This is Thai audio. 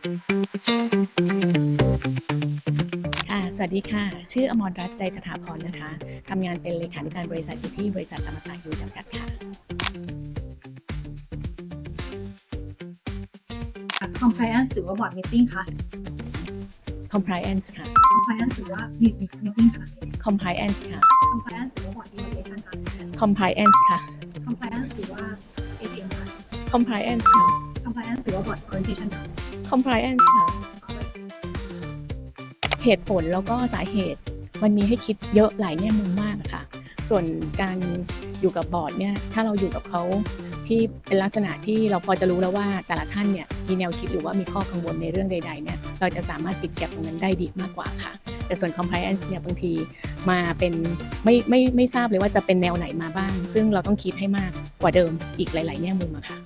ค่ะสวัสดีค่ะ ชื่ออมรรัตน์ใจสถาพรนะคะทำงานเป็นเลขาธิการบริษัทอยู่ที่บริษัทอมตะยูจำกัดค่ะ compliance หรือว่า board meeting คะ compliance ค่ะ compliance หรือว่า meeting คะ compliance ค่ะ compliance หรือว่า board evaluation คะ compliance ค่ะ compliance หรือว่า AGM คะ compliance ค่ะ compliance หรือว่า board orientation คะ compliance ค่ะเหตุผลแล้วก็สาเหตุมันมีให้คิดเยอะหลายแง่มุมมากค่ะ ส่วนการอยู่กับบอร์ดเนี่ยถ้าเราอยู่กับเขาที่เป็นลักษณะที่เราพอจะรู้แล้วว่าแต่ละท่านเนี่ยมีแนวคิดหรือว่ามีข้อกังวลในเรื่องใดๆเนี่ยเราจะสามารถปิดแก็บตรงนั้นได้ดีมากกว่าค่ะ แต่ส่วน compliance เนี่ยบางทีมาเป็นไม่ไม่ไม่ทราบเลยว่าจะเป็นแนวไหนมาบ้าง ซึ่งเราต้องคิดให้มากกว่าเดิมอีกหลาย ๆ แง่มุมอะค่ะ